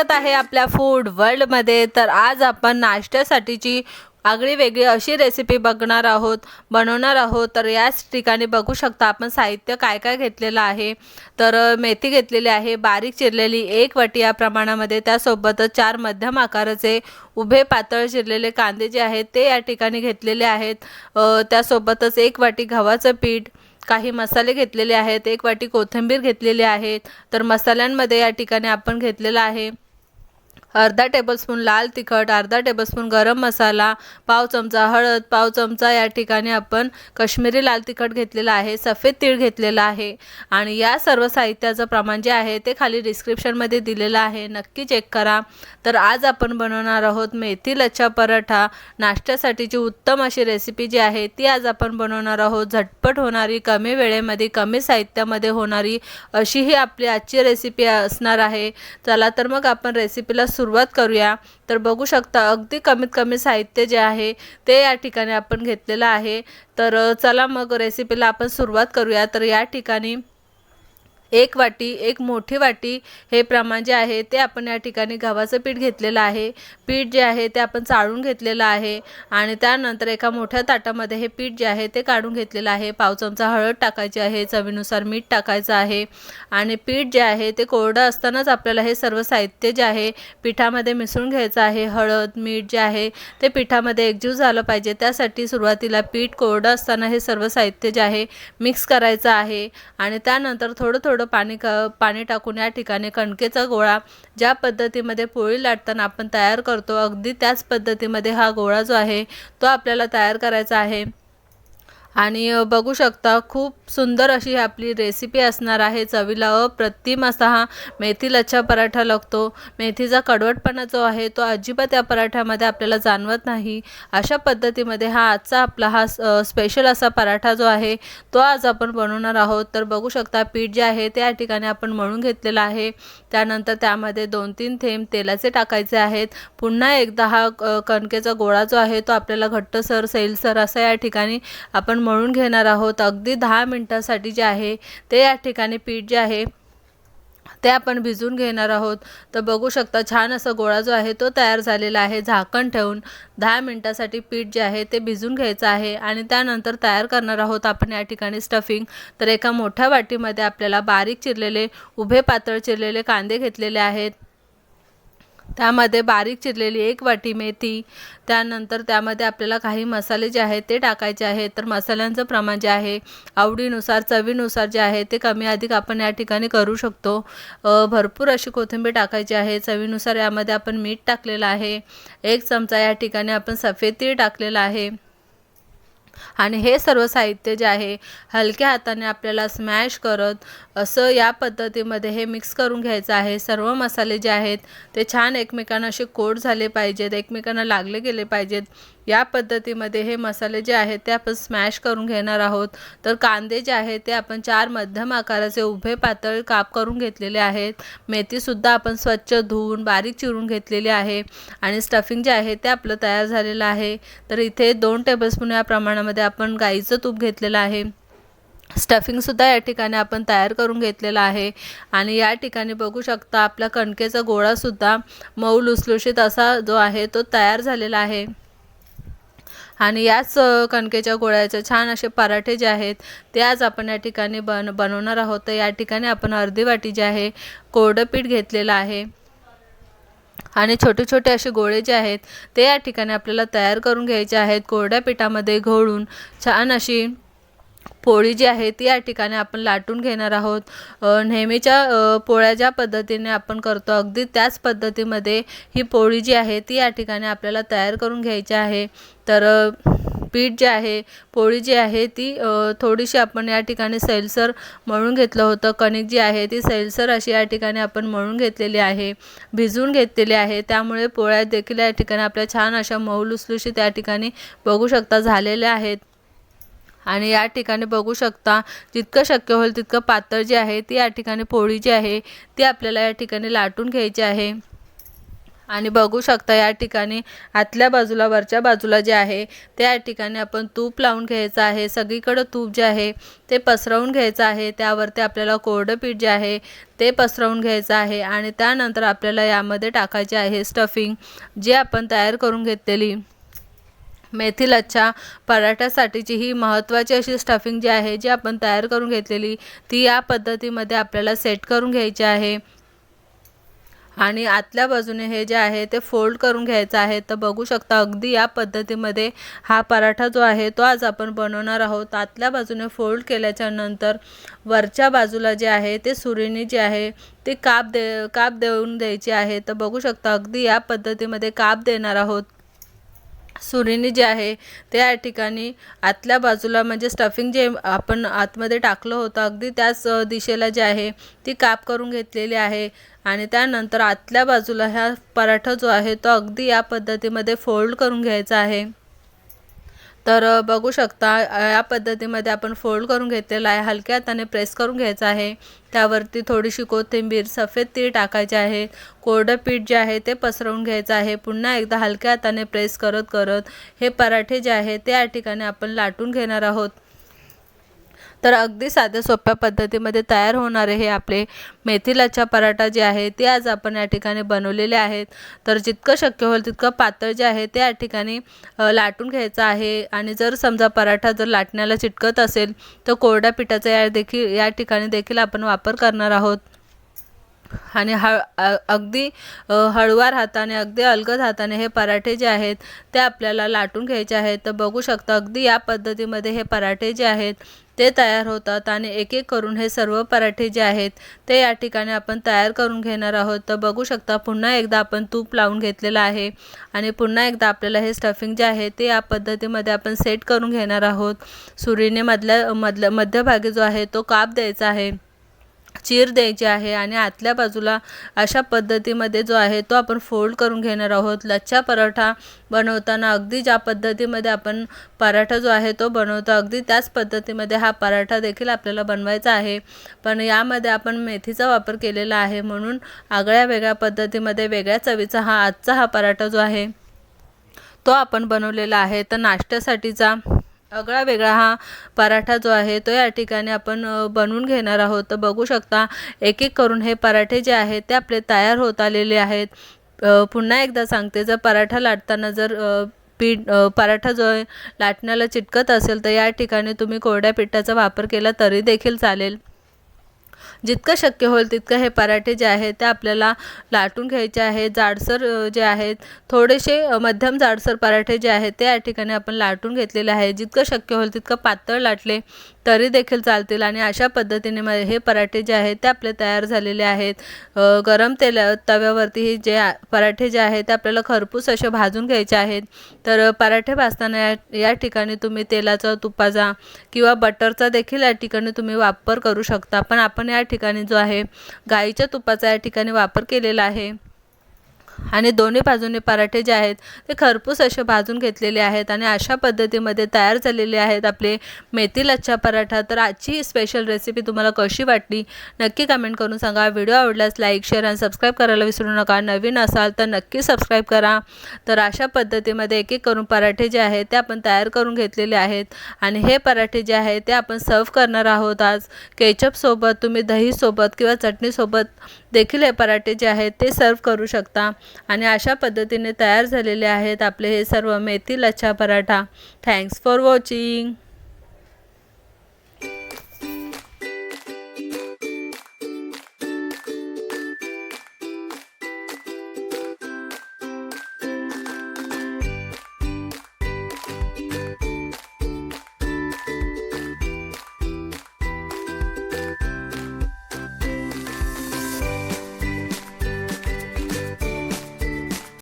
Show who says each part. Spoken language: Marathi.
Speaker 1: स्वागत आहे आपल्या फूड वर्ल्डमध्ये तर आज आपण नाश्त्यासाठीची आगळी वेगळी अशी रेसिपी बघणार आहोत बनवणार आहोत. तर याच ठिकाणी बघू शकता आपण साहित्य काय काय घेतलेलं आहे. तर मेथी घेतलेली आहे बारीक चिरलेली एक वाटी या प्रमाणामध्ये त्यासोबतच चार मध्यम आकाराचे उभे पातळ चिरलेले कांदे जे आहेत ते या ठिकाणी घेतलेले आहेत. त्यासोबतच एक वाटी गव्हाचं पीठ काही मसाले घेतलेले आहेत एक वाटी कोथिंबीर घेतलेली आहे. तर मसाल्यांमध्ये या ठिकाणी आपण घेतलेलं आहे. अर्धा टेबलस्पून लाल तिखट अर्धा टेबलस्पून गरम मसाला पाव चमचा हळद पाव चमचा या ठिकाणी आपण काश्मीरी लाल तिखट घेतलेला आहे सफेद तीळ घेतलेला आहे. आणि या सर्व साहित्याचं प्रमाण जे आहे ते खाली डिस्क्रिप्शनमध्ये दिलेलं आहे. नक्की चेक करा. तर आज आपण बनवणार आहोत मेथी लच्छा पराठा. नाश्त्यासाठीची उत्तम अशी रेसिपी जी आहे ती आज आपण बनवणार आहोत. झटपट होणारी कमी वेळेमध्ये कमी साहित्यामध्ये होणारी अशी ही आपली आजची रेसिपी असणार आहे. चला तर मग आपण रेसिपीला सुरुवात करूया. तर बघू शकता अगदी कमीत कमी साहित्य जे आहे ते या ठिकाणी आपण घेतलेलं आहे. तर चला मग रेसिपीला आपण सुरुवात करूया. तर या ठिकाणी एक वाटी एक मोठी वाटी हे प्रमाण जे आहे ते आपण या ठिकाणी गव्हाचं पीठ घेतलेलं आहे. पीठ जे आहे ते आपण चाळून घेतलेलं आहे आणि त्यानंतर एका मोठ्या ताटामध्ये हे पीठ जे आहे ते काढून घेतलेलं आहे. पाव चमचा हळद टाकायची आहे चवीनुसार मीठ टाकायचं आहे आणि पीठ जे आहे ते कोरडं असतानाच आपल्याला हे सर्व साहित्य जे आहे पिठामध्ये मिसळून घ्यायचं आहे. हळद मीठ जे आहे ते पिठामध्ये एकजीव झालं पाहिजे. त्यासाठी सुरुवातीला पीठ कोरडं असताना हे सर्व साहित्य जे आहे मिक्स करायचं आहे आणि त्यानंतर थोडं थोडं पाणी क पाणी टाकून या ठिकाणी कणकेचा गोळा ज्या पद्धतीमध्ये पोळी लाटताना आपण तयार करतो अगदी त्याच पद्धतीमध्ये हा गोळा जो आहे तो आपल्याला तयार करायचा आहे. आणि बघू शकता खूप सुंदर अशी ही आपली रेसिपी असणार आहे. चवीला अप्रतिम असा हा मेथी लच्छा पराठा लागतो. मेथीचा कडवटपणा जो आहे तो अजिबात या पराठ्यामध्ये आपल्याला जाणवत नाही. अशा पद्धतीमध्ये हा आजचा आपला हा स्पेशल असा पराठा जो आहे तो आज आपण बनवणार आहोत. तर बघू शकता पीठ जे आहे त्या ठिकाणी आपण मळून घेतलेलं आहे. त्यानंतर त्यामध्ये दोन तीन थेंब तेलाचे टाकायचे आहेत. पुन्हा एकदा हा कणकेचा गोळा जो आहे तो आपल्याला घट्टसर सैलसर असा या ठिकाणी आपण मळून घेणार आहोत. अगदी दहा मिनटासाठी जे आहे ते या ठिकाणी पीठ जे आहे ते आपण भिजून घेणार आहोत. तर बघू शकता छान असा गोळा जो आहे तो तयार झालेला आहे. झाकण ठेवून दहा मिनटासाठी पीठ जे आहे ते भिजून घ्यायचं आहे आणि त्यानंतर तयार करणार आहोत आपण या ठिकाणी स्टफिंग तर एका मोठ्या वाटीमध्ये आपल्याला बारीक चिरलेले उभे पातळ चिरलेले कांदे घेतलेले आहेत. त्यामध्ये बारीक चिरलेली एक वाटी मेथी त्यानंतर त्यामध्ये आपल्याला काही मसाले जे आहेत ते टाकायचे आहेत. तर मसाल्यांचं प्रमाण जे आहे आवडीनुसार चवीनुसार जे आहे ते कमी अधिक आपण या ठिकाणी करू शकतो. भरपूर अशी कोथिंबीर टाकायची आहे. चवीनुसार यामध्ये आपण मीठ टाकलेलं आहे. एक चमचा या ठिकाणी आपण सफेद तीळ टाकलेला आहे. आणि हे सर्व साहित्य जे आहे हलक्या हाताने आपल्याला स्मॅश करत असं या पद्धतीमध्ये हे मिक्स करून घ्यायचं आहे. सर्व मसाले जे आहेत ते छान एकमेकांना असे कोट झाले पाहिजेत एकमेकांना लागले गेले पाहिजेत. या पद्धतीमध्ये हे मसाले जे आहेत ते आपण स्मॅश करून घेणार आहोत. तर कांदे जे आहेत ते आपण चार मध्यम आकाराचे उभे पातळ काप करून घेतलेले आहेत. मेथीसुद्धा आपण स्वच्छ धुवून बारीक चिरून घेतलेली आहे. आणि स्टफिंग जे आहे ते आपलं तयार झालेलं आहे. तर इथे दोन टेबलस्पून या प्रमाणामध्ये आपण गाईचं तूप घेतलेलं आहे. स्टफिंगसुद्धा या ठिकाणी आपण तयार करून घेतलेला आहे. आणि या ठिकाणी बघू शकता आपला कणकेचा गोळासुद्धा मऊ लुसलुशीत असा जो आहे तो तयार झालेला आहे. आणि याच कणकेच्या गोळ्याचे छान असे पराठे जे आहेत ते आज आपण या ठिकाणी बन बनवणार आहोत. तर या ठिकाणी आपण अर्धी वाटी जे आहे कोरडं पीठ घेतलेलं आहे. आणि छोटे छोटे असे गोळे जे आहेत ते या ठिकाणी आपल्याला तयार करून घ्यायचे आहेत. कोरड्या पिठामध्ये घोळून छान अशी पोळी जी आहे ती या ठिकाणी आपण लाटून घेणार आहोत. नेहमीच्या पोळ्या ज्या पद्धतीने आपण करतो अगदी त्याच पद्धतीमध्ये ही पोळी जी आहे ती या ठिकाणी आपल्याला तयार करून घ्यायची आहे. तर पीठ जे आहे पोळी जी आहे ती थोडीशी आपण या ठिकाणी सैलसर मळून घेतलं होतं. कणिक जी आहे ती सैलसर अशी या ठिकाणी आपण मळून घेतलेली आहे भिजवून घेतलेली आहे. त्यामुळे पोळ्या देखील या ठिकाणी आपल्या छान अशा मऊ लुसलुशीत या ठिकाणी बघू शकता झालेल्या आहेत. आणि या ठिकाणी बघू शकता जितकं शक्य होईल तितकं पातळ जे आहे ती या ठिकाणी पोळी जी आहे ती आपल्याला या ठिकाणी लाटून घ्यायची आहे. आणि बघू शकता या ठिकाणी आतल्या बाजूला वरच्या बाजूला जे आहे त्या ठिकाणी आपण तूप लावून घ्यायचं आहे. सगळीकडं तूप जे आहे ते पसरवून घ्यायचं आहे. त्यावरती आपल्याला कोरडं पीठ जे आहे ते पसरवून घ्यायचं आहे. आणि त्यानंतर आपल्याला यामध्ये टाकायचे आहे स्टफिंग जे आपण तयार करून घेतलेली. मेथी लच्छा पराठ्यासाठीची ही महत्त्वाची अशी स्टफिंग जी आहे जी आपण तयार करून घेतलेली ती या पद्धतीमध्ये आपल्याला सेट करून घ्यायची आहे. आणि आतल्या बाजूने हे जे आहे ते फोल्ड करून घ्यायचं आहे. तर बघू शकता अगदी या पद्धतीमध्ये हा पराठा जो आहे तो आज आपण बनवणार आहोत. आतल्या बाजूने फोल्ड केल्याच्यानंतर वरच्या बाजूला जे आहे ते सुरीने जे आहे ते काप दे काप देऊन द्यायची आहे. तर बघू शकता अगदी या पद्धतीमध्ये काप देणार आहोत. सुरीने जे आहे ते या ठिकाणी आतल्या बाजूला म्हणजे स्टफिंग जे आपण आतमध्ये टाकलं होतं अगदी त्याच दिशेला जे आहे ती काप करून घेतलेली आहे. आणि त्यानंतर आतल्या बाजूला ह्या पराठा जो आहे तो अगदी या पद्धतीमध्ये फोल्ड करून घ्यायचा आहे. तर बघू शकता या पद्धतीमध्ये आपण फोल्ड करून घेतलेला आहे. हलक्या हाताने प्रेस करून घ्यायचं आहे. त्यावरती थोडीशी कोथिंबीर सफेद तीळ टाकायचे आहे. कोरडं पीठ जे आहे ते पसरवून घ्यायचं आहे. पुन्हा एकदा हलक्या हाताने प्रेस करत करत हे पराठे जे आहे ते या ठिकाणी आपण लाटून घेणार आहोत. तर अगदी साध्या सोप्या पद्धतीमध्ये तयार होणारे हे आपले मेथीलाचा पराठा जे आहे ते आज आपण या ठिकाणी बनवलेले आहेत. तर जितकं शक्य होईल तितकं पातळ जे आहे ते या ठिकाणी लाटून घ्यायचं आहे. आणि जर समजा पराठा जर लाटण्याला चिटकत असेल तर कोरड्या पिठाचा या देखील या ठिकाणी देखील आपण वापर करणार आहोत. आणि हळ अगदी हळुवार हाताने अगदी अलगद हाताने हे पराठे जे आहेत ते आपल्याला लाटून घ्यायचे आहेत. तर बघू शकता अगदी या पद्धतीमध्ये हे पराठे जे आहेत ते तयार होतात आणि एक एक करून हे सर्व पराठे जे आहेत ते या ठिकाणी आपण तयार करून घेणार आहोत. तर बघू शकता पुन्हा एकदा आपण तूप लावून घेतलेलं आहे आणि पुन्हा एकदा आपल्याला हे स्टफिंग जे आहे ते या पद्धतीमध्ये आपण सेट करून घेणार आहोत. सुरीने मधल्या मधल्या मध्यभागी जो आहे तो काप द्यायचा आहे. चीर द्यायची आहे आणि आतल्या बाजूला अशा पद्धतीमध्ये जो आहे तो आपण फोल्ड करून घेणार आहोत. लच्छा पराठा बनवताना अगदी ज्या पद्धतीमध्ये आपण पराठा जो आहे तो बनवतो अगदी त्याच पद्धतीमध्ये हा पराठा देखील आपल्याला बनवायचा आहे. पण यामध्ये आपण मेथीचा वापर केलेला आहे म्हणून आगळ्या वेगळ्या पद्धतीमध्ये वेगळ्या चवीचा हा आजचा हा पराठा जो आहे तो आपण बनवलेला आहे. तर नाश्त्यासाठीचा आगळा वेगळा हा पराठा जो आहे तो या ठिकाणी आपण बनवून घेणार आहोत. तर बघू शकता एक एक करून हे पराठे जे आहेत ते आपले तयार होत आलेले आहेत. पुन्हा एकदा सांगते जर पराठा लाटताना जर पीठ पराठा जो आहे लाटण्याला चिटकत असेल तर या ठिकाणी तुम्ही कोरड्या पिठाचा वापर केला तरी देखील चालेल. जितकं शक्य होईल तितकं हे पराठे जे आहेत ते आपल्याला लाटून घ्यायचे आहेत. जाडसर जे आहेत थोडेसे मध्यम जाडसर पराठे जे आहेत ते या ठिकाणी आपण लाटून घेतलेले आहे जितकं शक्य होईल तितकं पातळ लाटले तरी देखील चालतील आणि अशा पद्धतीने हे पराठे जे आहेत ते आपले तयार झालेले आहेत. गरम तेल तव्यावरती हे जे पराठे जे आहेत ते आपल्याला खरपूस असे भाजून घ्यायचे आहेत. तर पराठे भाजताना या या ठिकाणी तुम्ही तेलाचा तुपाचा किंवा बटरचा देखील या ठिकाणी तुम्ही वापर करू शकता. पण आपण या ठिकाणी जो आहे गाईच्या तुपाचा या ठिकाणी वापर केलेला आहे. आणि दोन्ही बाजूने पराठे जे आहेत ते खरपूस असे भाजून घेतलेले आहेत आणि अशा पद्धतीमध्ये तयार झालेले आहेत आपले मेथी लच्छा पराठा. तर आजची स्पेशल रेसिपी तुम्हाला कशी वाटली? नक्की कमेंट करून सांगा. व्हिडिओ आवडल्यास लाईक शेअर आणि सबस्क्राईब करायला विसरू नका. नवीन असाल तर नक्की सबस्क्राईब करा. तर अशा पद्धतीमध्ये एक एक करून पराठे जे आहेत ते आपण तयार करून घेतलेले आहेत. आणि हे पराठे जे आहेत ते आपण सर्व करणार आहोत आज. केचपसोबत तुम्ही दहीसोबत किंवा चटणीसोबत देखील हे पराठे जे आहेत ते सर्व करू शकता. आणि अशा पद्धतीने तयार झालेले आहेत आपले हे सर्व methi lachha paratha. Thanks for watching